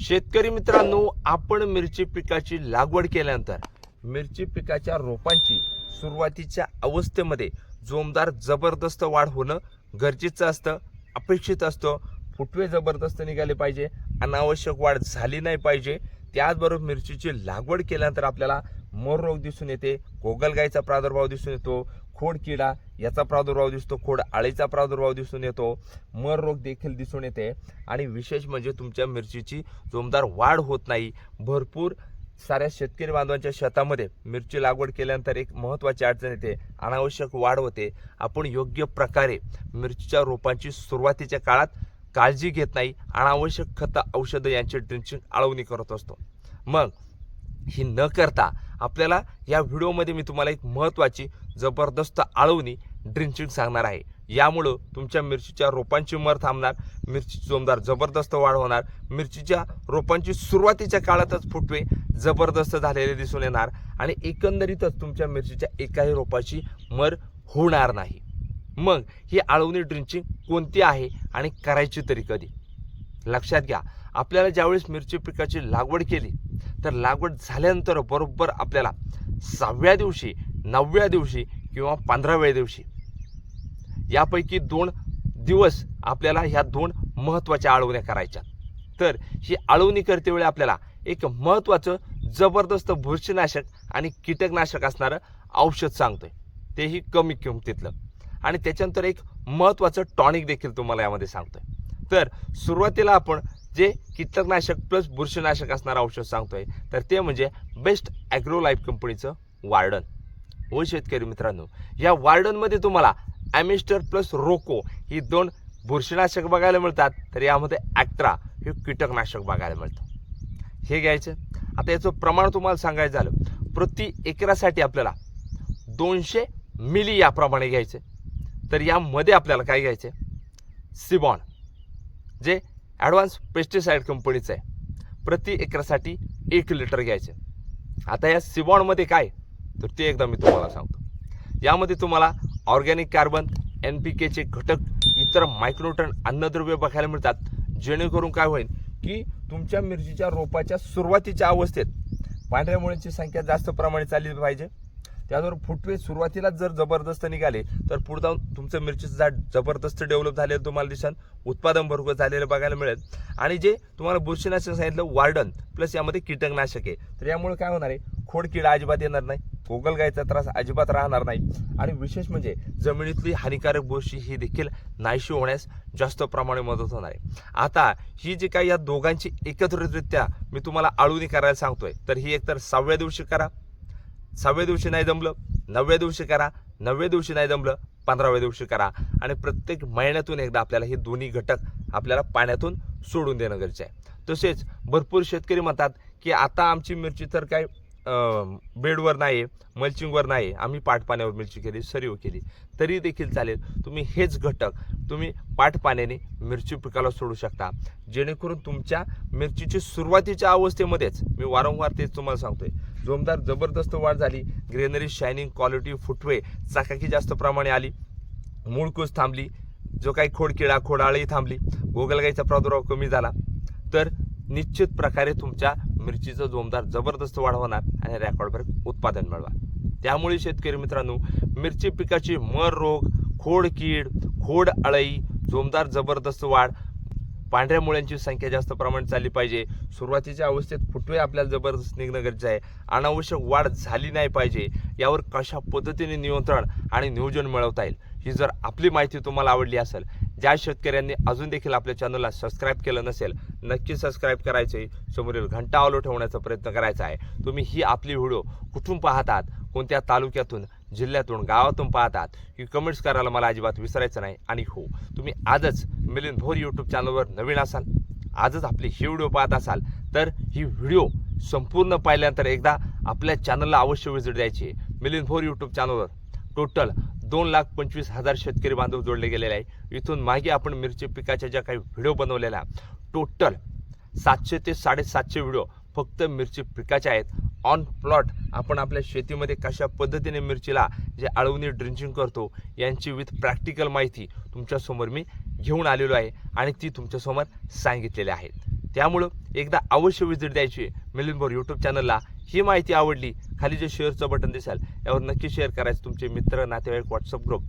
शेतकरी मित्रांनो आपण मिरची पिकाची लागवड केल्यानंतर मिरची पिकाच्या रोपांची सुरुवातीच्या अवस्थेमध्ये जोमदार जबरदस्त वाढ होणं गरजेचं असतं अपेक्षित असतं. फुटवे जबरदस्त निघाले पाहिजे अनावश्यक वाढ झाली नाही पाहिजे. त्याचबरोबर मिरचीची लागवड केल्यानंतर आपल्याला मोर रोग दिसून येते गोगलगाईचा प्रादुर्भाव दिसून येतो खोड किडा याचा प्रादुर्भाव दिसतो खोड आळीचा प्रादुर्भाव दिसून येतो मर रोग देखील दिसून येते. आणि विशेष म्हणजे तुमच्या मिरचीची जोमदार वाढ होत नाही. भरपूर साऱ्या शेतकरी बांधवांच्या शेतामध्ये मिरची लागवड केल्यानंतर एक महत्त्वाची अडचण येते. अनावश्यक वाढ होते. आपण योग्य प्रकारे मिरचीच्या रोपांची सुरुवातीच्या काळात काळजी घेत नाही. अनावश्यक खतं औषधं यांची ड्रिंचिंग आळवणी करत असतो. मग ही न करता आपल्याला या व्हिडिओमध्ये मी तुम्हाला एक महत्त्वाची जबरदस्त आळवणी ड्रिंचिंग सांगणार आहे. यामुळं तुमच्या मिरचीच्या रोपांची मर थांबणार मिरची जोमदार जबरदस्त वाढ होणार मिरचीच्या रोपांची सुरुवातीच्या काळातच फुटवे जबरदस्त झालेले दिसून येणार आणि एकंदरीतच तुमच्या मिरचीच्या एकाही रोपाची मर होणार नाही. मग ही आळवणी ड्रिंचिंग कोणती आहे आणि करायची तरी कधी? लक्षात घ्या आपल्याला ज्यावेळेस मिरची पिकाची लागवड केली तर लागवड झाल्यानंतर बरोबर आपल्याला सहाव्या दिवशी नवव्या दिवशी किंवा पंधराव्या दिवशी यापैकी दोन दिवस आपल्याला ह्या दोन महत्त्वाच्या आळवण्या करायच्या. तर ही आळवणी करतेवेळी आपल्याला एक महत्त्वाचं जबरदस्त बुरशीनाशक आणि कीटकनाशक असणारं औषध सांगतोय. तेही कमी किमतीतलं. आणि त्याच्यानंतर एक महत्त्वाचं टॉनिक देखील तुम्हाला यामध्ये सांगतोय. तर सुरुवातीला आपण जे कीटकनाशक प्लस बुरशीनाशक असणारं औषध सांगतोय. तर ते म्हणजे बेस्ट ॲग्रो लाईफ कंपनीचं वार्डन. हो शेतकरी मित्रांनो या वार्डनमध्ये तुम्हाला ॲमिस्टर प्लस रोको ही दोन बुरशीनाशक बघायला मिळतात तर यामध्ये ॲक्ट्रा हे कीटकनाशक बघायला मिळतं. हे घ्यायचं. आता याचं प्रमाण तुम्हाला सांगायचं झालं प्रति एकरासाठी आपल्याला दोनशे मिली याप्रमाणे घ्यायचे. तर यामध्ये आपल्याला काय घ्यायचे? सिबॉन. जे ॲडव्हान्स पेस्टिसाईड कंपनीचं आहे. प्रति एकरासाठी एक लिटर घ्यायचे. आता या सिबॉनमध्ये काय? तर ते एकदा मी तुम्हाला सांगतो. यामध्ये तुम्हाला ऑर्गॅनिक कार्बन एन पी केचे घटक इतर मायक्रोटन अन्नद्रव्य बघायला मिळतात. जेणेकरून काय होईल की तुमच्या मिरचीच्या रोपाच्या सुरुवातीच्या अवस्थेत पांढऱ्या मुळ्यांची संख्या जास्त प्रमाणे चालली पाहिजे. त्याचबरोबर फुटवे सुरुवातीलाच जर जबरदस्त निघाले तर पुढे जाऊन तुमचं मिरचीचं झाड जबरदस्त डेव्हलप झालेलं तुम्हाला दिसन. उत्पादन भरपूर झालेलं बघायला मिळेल. आणि जे तुम्हाला बुरशीनाशक सांगितलं वार्डन प्लस यामध्ये कीटकनाशक आहे. तर यामुळे काय होणार आहे? खोड किडा अजिबात येणार नाही. गोगलगायचा त्रास अजिबात राहणार नाही. आणि विशेष म्हणजे जमिनीतली हानिकारक बुरशी ही देखील नाहीशी होण्यास जास्त प्रमाणे मदत होणार आहे. आता ही जी काही या दोघांची एकत्रितरित्या मी तुम्हाला आळूनी करायला सांगतोय तर ही एकतर सहाव्या दिवशी करा सहाव्या दिवशी नाही जमलं नवव्या दिवशी करा नवव्या दिवशी नाही जमलं पंधराव्या दिवशी करा. आणि प्रत्येक महिन्यातून एकदा आपल्याला हे दोन्ही घटक आपल्याला पाण्यातून सोडून देणं गरजेचं आहे. तसेच भरपूर शेतकरी म्हणतात की आता आमची मिरची तर काय बेडवर नाही मल्चिंगवर नाही आम्ही पाटपाण्यावर मिरची केली सरीव केली. तरी देखील चालेल तुम्ही हेच घटक तुम्ही पाटपाण्याने मिरची पिकाला सोडू शकता. जेणेकरून तुमच्या मिरचीची सुरुवातीच्या अवस्थेमध्येच मी वारंवार तेच तुम्हाला सांगतोय जोमदार जबरदस्त वाढ झाली ग्रेनरी शायनिंग क्वालिटी फुटवे चाकाकी जास्त प्रमाणे आली मूळकूस थांबली जो काही खोडकिडा खोडाळी थांबली गोगलगाईचा प्रादुर्भाव कमी झाला तर निश्चित प्रकारे तुमच्या मिरचीचं जोमदार जबरदस्त वाढ होणार आणि रेकॉर्डवर उत्पादन मिळवा. त्यामुळे शेतकरी मित्रांनो मिरची पिकाची मर रोग खोड कीड खोड अळई जोमदार जबरदस्त वाढ पांढऱ्या मुळ्यांची संख्या जास्त प्रमाणात चालली पाहिजे. सुरुवातीच्या अवस्थेत फुटवे आपल्याला जबरदस्त निघणं गरजेचं आहे. अनावश्यक वाढ झाली नाही पाहिजे. यावर कशा पद्धतीने नियंत्रण आणि नियोजन मिळवता येईल ही जर आपली माहिती तुम्हाला आवडली असेल ज्या शेतकऱ्यांनी अजून देखील आपल्या चॅनलला सबस्क्राईब केलं नसेल नक्की सबस्क्राईब करायचे समोरील घंटा आलो ठेवण्याचा प्रयत्न करायचा आहे. तुम्ही ही आपली व्हिडिओ कुठून पाहतात कोणत्या तालुक्यातून जिल्ह्यातून गावातून पाहतात ही कमेंट्स करायला मला अजिबात विसरायचं नाही. आणि हो तुम्ही आजच मिलिंद भोर यूट्यूब चॅनलवर नवीन असाल आजच आपली ही व्हिडिओ पाहत असाल तर ही व्हिडिओ संपूर्ण पाहिल्यानंतर एकदा आपल्या चॅनलला अवश्य विजिट द्यायची मिलिंद भोर यूट्यूब चॅनलवर टोटल दोन लाख पंचवीस हजार शेतकरी बांधव जोडले गेलेले आहे. इथून मागे आपण मिरची पिकाच्या ज्या काही व्हिडिओ बनवलेल्या टोटल सातशे ते साडेसातशे व्हिडिओ फक्त मिरची पिकाच्या आहेत. ऑन प्लॉट आपण आपल्या शेतीमध्ये कशा पद्धतीने मिरचीला जे आळवणी ड्रिंचिंग करतो यांची विथ प्रॅक्टिकल माहिती तुमच्यासमोर मी घेऊन आलेलो आहे आणि ती तुमच्यासमोर सांगितलेली आहे त्यामुळं एकदा अवश्य विजिट द्यायची मिलिंदभर यूट्यूब चॅनलला ही माहिती आवडली खाली जे शेअरचं बटन दिसेल यावर नक्की शेअर करायचं तुमचे मित्र नातेवाईक व्हॉट्सअप ग्रुप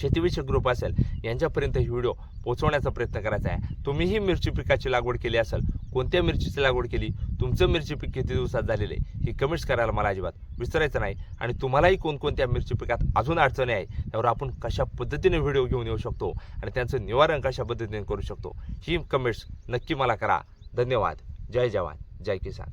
शेतीविषयक ग्रुप असेल यांच्यापर्यंत ही व्हिडिओ पोहोचवण्याचा प्रयत्न करायचा आहे. तुम्हीही मिरची पिकाची लागवड केली असेल कोणत्या मिरचीची लागवड केली तुमचं मिरची पीक किती दिवसात झालेले ही कमेंट्स करायला मला अजिबात विसरायचं नाही. आणि तुम्हालाही कोणकोणत्या मिरची पिकात अजून अडचणी आहे त्यावर आपण कशा पद्धतीने व्हिडिओ घेऊन येऊ शकतो आणि त्यांचं निवारण कशा पद्धतीने करू शकतो ही कमेंट्स नक्की मला करा. धन्यवाद. जय जवान. जय किसान.